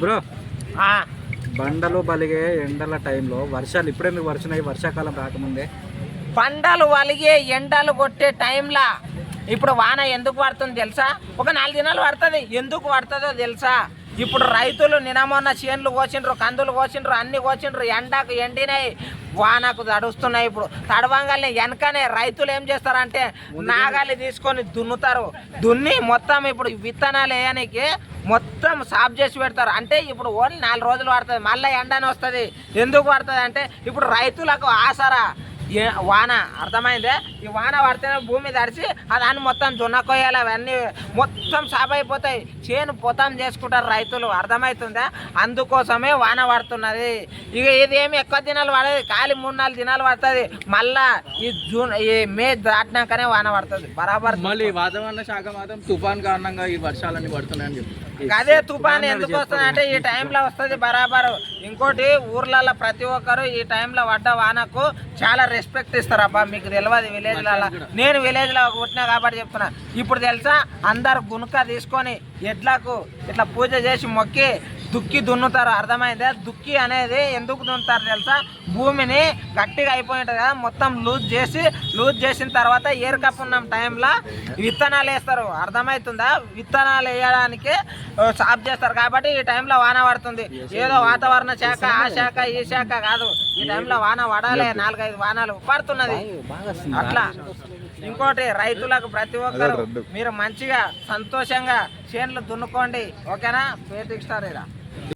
Bro. బండలు బలిగే ఎండల టైంలో వర్షాలు ఇప్పుడే మీకు వర్షం వర్షాకాలం రాకముందే. పంటలు వలిగే ఎండలు కొట్టే టైంలా ఇప్పుడు వాన ఎందుకు పడుతుంది తెలుసా? ఒక నాలుగు దినాలు పడుతుంది. ఎందుకు పడుతుందో తెలుసా? ఇప్పుడు రైతులు నినమొన్న చేన్లు కోసిండ్రు కందులు కోసిండ్రు అన్ని కోసిండ్రు ఎండకు ఎండినాయి వానకు తడుస్తున్నాయి ఇప్పుడు. తడవంగానే వెనకనే రైతులు ఏం చేస్తారంటే నాగాలి తీసుకొని దున్నుతారు. దున్ని మొత్తం ఇప్పుడు విత్తనాలు వేయడానికి మొత్తం సాఫ్ చేసి పెడతారు. అంటే ఇప్పుడు ఓన్లీ నాలుగు రోజులు పడుతుంది. మళ్ళీ ఎండని వస్తుంది ఎందుకు పడుతుంది అంటే ఇప్పుడు రైతులకు ఆసరా. వాన అర్థమైందే? ఈ వాన పడితేనే భూమి తడిచి ఆ దాన్ని మొత్తం జొన్న కొయ్యాలి అవన్నీ మొత్తం సాపైపోతాయి. చేను పొతం చేసుకుంటారు రైతులు అర్థమవుతుందా అందుకోసమే వాన పడుతున్నది. ఇక ఇది ఏమి ఎక్కువ దినాలు పడదు. ఖాళీ మూడు నాలుగు దినాలు పడుతుంది. మళ్ళా ఈ జూన్ ఈ మే దాటినాకనే వాన పడుతుంది. బరాబర్ మళ్ళీ వాతావరణ శాఖ మాత్రం తుఫాన్ కారణంగా ఈ వర్షాలన్నీ పడుతున్నాయని చెప్పి. అదే తుఫాన్ ఎందుకు వస్తుంది అంటే ఈ టైంలో వస్తుంది బరాబర్. ఇంకోటి ఊర్లలో ప్రతి ఒక్కరు ఈ టైంలో పడ్డ వానకు చాలా రెస్పెక్ట్ ఇస్తారు అబ్బా మీకు తెలియదు విలేజ్లలో నేను విలేజ్లో పుట్టినా కాబట్టి చెప్తున్నా. ఇప్పుడు తెలుసా? అందరు గునుక తీసుకొని ఎడ్లకు ఇట్లా పూజ చేసి మొక్కి దుక్కి దున్నుతారు. అర్థమైందా? దుక్కి అనేది ఎందుకు దున్నుతారు తెలుసా? భూమిని గట్టిగా అయిపోయి ఉంటుంది కదా మొత్తం లూజ్ చేసి లూజ్ చేసిన తర్వాత ఏరుకప్పు ఉన్న టైంలో విత్తనాలు వేస్తారు. అర్థమవుతుందా విత్తనాలు వేయడానికి సాఫ్ చేస్తారు. కాబట్టి ఈ టైంలో వాన పడుతుంది. ఏదో వాతావరణ శాఖ ఆ శాఖ ఈ శాఖ కాదు. ఈ టైంలో వాన పడాలి. నాలుగైదు వానాలు పడుతున్నది. అట్లా. ఇంకోటి రైతులకు ప్రతి ఒక్కరు మీరు మంచిగా సంతోషంగా చేన్లు దున్నుకోండి. ఓకేనా? పేరు ఇస్తారు ఇలా